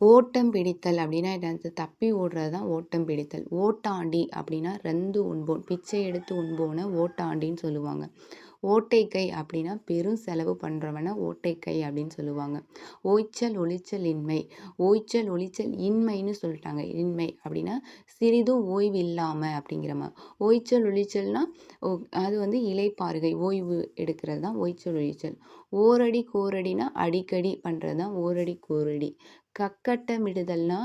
ஓட்டம் பிடித்தல் அப்படின்னா என்னது தப்பி ஓடுறது தான் ஓட்டம் பிடித்தல். ஓட்டாண்டி அப்படின்னா ரெந்து உண்போன் பிச்சை எடுத்து உண்போனை ஓட்டாண்டின்னு சொல்லுவாங்க. ஓட்டைக்கை அப்படின்னா பெரும் செலவு பண்ணுறவனை ஓட்டைக்கை அப்படின்னு சொல்லுவாங்க. ஓய்ச்சல் ஒளிச்சல் இன்மை. ஓய்ச்சல் ஒளிச்சல் இன்மைன்னு சொல்லிட்டாங்க. இன்மை அப்படின்னா சிறிதும் ஓய்வு இல்லாமல் அப்படிங்கிற மாதிரி ஓய்ச்சல் ஒளிச்சல்னா ஓ- அது வந்து இலைப்பாறுகை ஓய்வு எடுக்கிறது தான் ஓய்ச்சல் ஒளிச்சல் ஓரடி கோரடினா அடிக்கடி பண்ணுறது தான் ஓரடி கோரடி. கக்கட்டமிடுதல்னா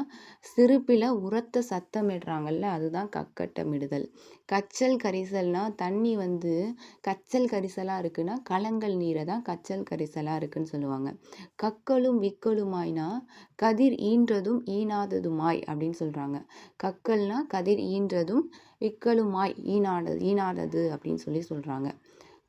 சிறுப்பில் உரத்த சத்தமிடுறாங்கல்ல அதுதான் கக்கட்டமிடுதல். கச்சல் கரிசல்னால் தண்ணி வந்து கச்சல் கரிசலாக இருக்குன்னா கலங்கள் நீரை தான் கச்சல் கரிசலாக இருக்குன்னு சொல்லுவாங்க. கக்கலும் விக்கலுமாய்னா கதிர் ஈன்றதும் ஈனாததுமாய் அப்படின்னு சொல்கிறாங்க கக்கல்னா கதிர் ஈன்றதும் விக்கலுமாய் ஈனாடது ஈனாதது அப்படின்னு சொல்லி சொல்கிறாங்க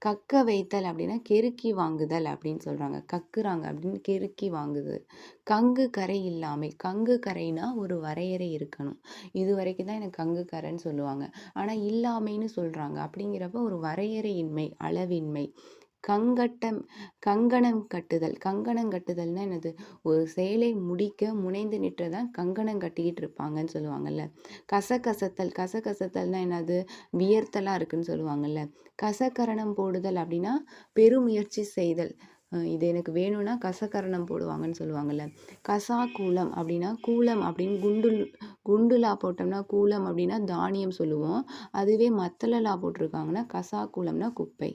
கக்க வைத்தல் அப்படின்னா கெருக்கி வாங்குதல் அப்படின்னு சொல்கிறாங்க கக்குறாங்க அப்படின்னு கெருக்கி வாங்குது. கங்கு கரை இல்லாமை. கங்கு கரைனா ஒரு வரையறை இருக்கணும். இது வரைக்கும் தான் எனக்கு கங்கு கரைன்னு சொல்லுவாங்க. ஆனால் இல்லாமைன்னு சொல்கிறாங்க அப்படிங்கிறப்ப ஒரு வரையறையின்மை அளவின்மை. கங்கட்டம் கங்கணம் கட்டுதல். கங்கணம் கட்டுதல்னா என்னது? ஒரு செயலை முடிக்க முனைந்து நிற்றதான் கங்கணம் கட்டிக்கிட்டு இருப்பாங்கன்னு சொல்லுவாங்கல்ல. கசகசத்தல். கசகசத்தல்னா என்னது? வியர்த்தலாக இருக்குன்னு சொல்லுவாங்கல்ல. கசக்கரணம் போடுதல் அப்படின்னா பெருமுயற்சி செய்தல். இது எனக்கு வேணும்னா கசக்கரணம் போடுவாங்கன்னு சொல்லுவாங்கல்ல. கசா கூலம் அப்படின்னா கூலம் அப்படின்னு குண்டுல் குண்டுலா போட்டோம்னா கூலம் அப்படின்னா தானியம் சொல்லுவோம். அதுவே மத்தளலா போட்டிருக்காங்கன்னா கசா கூலம்னா குப்பை.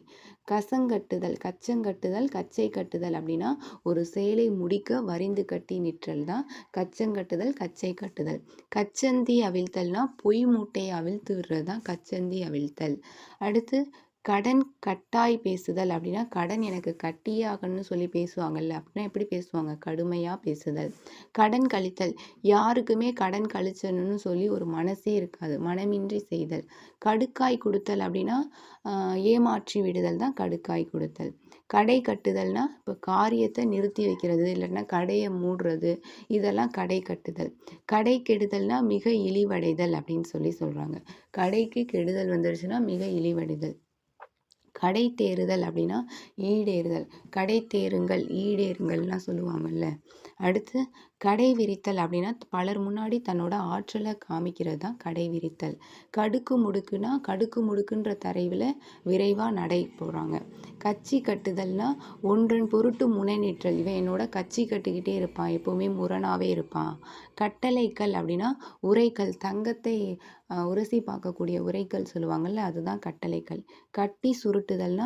கசங்கட்டுதல் கச்சங்கட்டுதல் கச்சை கட்டுதல் அப்படின்னா ஒரு செயலை முடிக்க வரிந்து கட்டி நிற்றல் தான் கச்சங்கட்டுதல் கச்சை கட்டுதல். கச்சந்தி அவிழ்த்தல்னா பொய் மூட்டையை அவிழ்த்து விடுறது தான் கச்சந்தி அவிழ்த்தல். அடுத்து கடன் கட்டாய் பேசுதல் அப்படின்னா கடன் எனக்கு கட்டியே ஆகணும்னு சொல்லி பேசுவாங்கல்ல அப்படின்னா எப்படி பேசுவாங்க? கடுமையாக பேசுதல். கடன் கழித்தல். யாருக்குமே கடன் கழிச்சணும்னு சொல்லி ஒரு மனசே இருக்காது. மனமின்றி செய்தல். கடுக்காய் கொடுத்தல் அப்படின்னா ஏமாற்றி விடுதல் தான் கடுக்காய் கொடுத்தல். கடை கட்டுதல்னா இப்போ காரியத்தை நிறுத்தி வைக்கிறது இல்லைன்னா கடையை மூடுறது இதெல்லாம் கடை கட்டுதல். கடை கெடுதல்னா மிக இழிவடைதல் அப்படின்னு சொல்லி சொல்கிறாங்க கடைக்கு கெடுதல் வந்துருச்சுன்னா மிக இழிவடைதல். கடை தேறுதல் அப்படின்னா ஈடேறுதல். கடை தேருங்கள் ஈடேறுங்கள்லாம் சொல்லுவாங்கல்ல. அடுத்து கடை விரித்தல் அப்படின்னா பலர் முன்னாடி தன்னோட ஆற்றலை காமிக்கிறது தான் கடை விரித்தல். கடுக்கு முடுக்குனா கடுக்கு முடுக்குன்ற தரைவில் விரைவாக நடை போகிறாங்க கச்சி கட்டுதல்னா ஒன்றன் பொருட்டு முனைநிற்றல் இவன் என்னோட கச்சி கட்டிக்கிட்டே இருப்பான் எப்போவுமே முரணாகவே இருப்பான் கட்டளைக்கல் அப்படின்னா உரைக்கல் தங்கத்தை உரசி பார்க்கக்கூடிய உரைக்கல் சொல்லுவாங்கள்ல அதுதான் கட்டளைக்கல். கட்டி சுருட்டு கட்டுதல்னா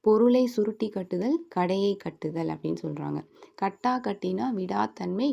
பொருளை சுருட்டி கட்டுதல் கடையை கட்டுதல் அப்படின்னு சொல்கிறாங்க கட்டா கட்டினா விடாத்தன்மை